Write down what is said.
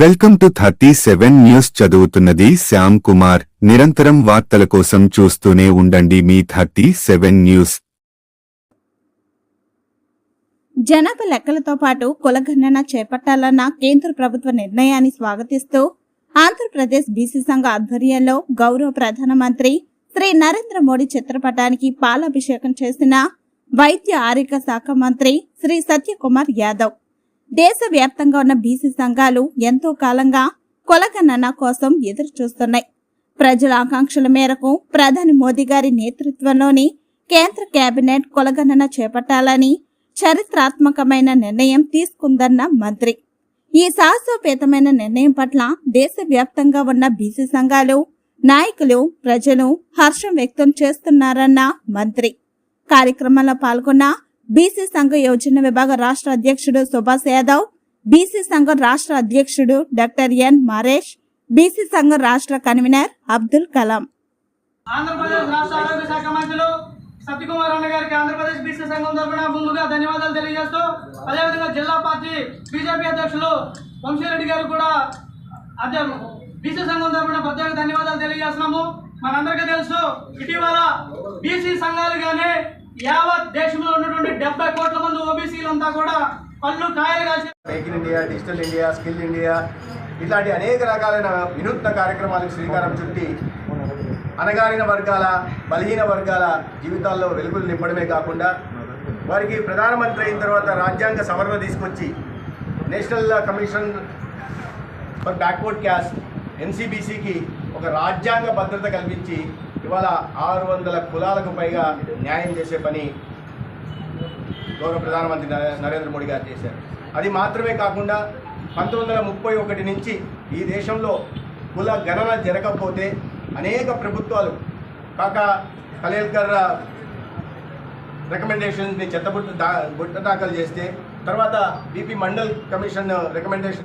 Welcome to thirty seven news చదువుతున్నది శ్యామ్ కుమార్. నిరంతరం వార్తల కోసం చూస్తూనే ఉండండి మీ థర్టీ సెవెన్ న్యూస్. జనాభా లెక్కలతో పాటు కులగణన చేపట్టాలన్న కేంద్ర ప్రభుత్వ నిర్ణయాన్ని స్వాగతిస్తూ ఆంధ్రప్రదేశ్ బీసీ సంఘ ఆధ్వర్యంలో గౌరవ ప్రధానమంత్రి శ్రీ నరేంద్ర మోడీ చిత్రపటానికి పాలాభిషేకం చేసిన వైద్య ఆరోగ్య శాఖ మంత్రి శ్రీ సత్యకుమార్ యాదవ్. దేశవ్యాప్తంగా ఉన్న బీసీ సంఘాలు ఎంతో కాలంగా కొలగణన కోసం ఎదురు చూస్తున్నాయి ప్రజల ఆకాంక్షల మేరకు ప్రధాని మోదీ గారి నేతృత్వంలోని కేంద్ర కేబినెట్ కొలగణన చేపట్టాలని చరిత్రాత్మకమైన నిర్ణయం తీసుకుందన్న మంత్రి. ఈ సాహసోపేతమైన నిర్ణయం పట్ల దేశవ్యాప్తంగా ఉన్న బీసీ సంఘాలు నాయకులు ప్రజలు హర్షం వ్యక్తం చేస్తున్నారన్న మంత్రి. కార్యక్రమంలో పాల్గొన్న బీసీ సంఘ యోజన విభాగ రాష్ట్ర అధ్యక్షుడు సుభాష్ యాదవ్ బీసీ సంఘం రాష్ట్ర అధ్యక్షుడు డాక్టర్ ఎన్ మారేష్ బీసీ సంఘం రాష్ట్ర కన్వీనర్ అబ్దుల్ కలాం. ఆంధ్రప్రదేశ్ రాష్ట్ర ఆరోగ్య శాఖ మంత్రులు సత్యకుమార్ అన్న గారికి ఆంధ్రప్రదేశ్ బీసీ సంఘం తరఫున ముందుగా ధన్యవాదాలు తెలియజేస్తూ అదేవిధంగా జిల్లా పార్టీ బీజేపీ అధ్యక్షులు వంశీరెడ్డి గారు కూడా అధ్య బీసీ సంఘం తరఫున ప్రత్యేక ధన్యవాదాలు తెలియజేస్తున్నాము. మనందరికీ తెలుసు ఇటీవల బీసీ సంఘాలు కానీ యావత్ దేశంలో డెబ్బై కోట్ల మంది ఓబీసీలంతా కూడా పళ్ళు కాయలు కాల్చి make in India digital India skill India ఇట్లాంటి అనేక రకాలైన వినూత్న కార్యక్రమాలకు శ్రీకారం చుట్టి అణగారిన వర్గాల బలహీన వర్గాల జీవితాల్లో వెలుగులు నింపడమే కాకుండా వారికి ప్రధానమంత్రి అయిన తర్వాత రాజ్యాంగ సవరణ తీసుకొచ్చి national commission for backward caste ఎన్సీబీసీకి ఒక రాజ్యాంగ భద్రత కల్పించి ఇవాళ ఆరు వందల కులాలకు పైగా న్యాయం చేసే పని గౌరవ ప్రధానమంత్రి నరే- నరేంద్ర మోడీ గారు చేశారు. అది మాత్రమే కాకుండా పంతొమ్మిది వందల ముప్పై ఒకటి నుంచి ఈ దేశంలో కుల గణన జరగకపోతే అనేక ప్రభుత్వాలు కాక కలేల్కర్ రికమెండేషన్ని చెత్తబుట్ట దా బుట్ట దాఖలు చేస్తే తర్వాత బీపీ మండల్ కమిషన్ రికమెండేషన్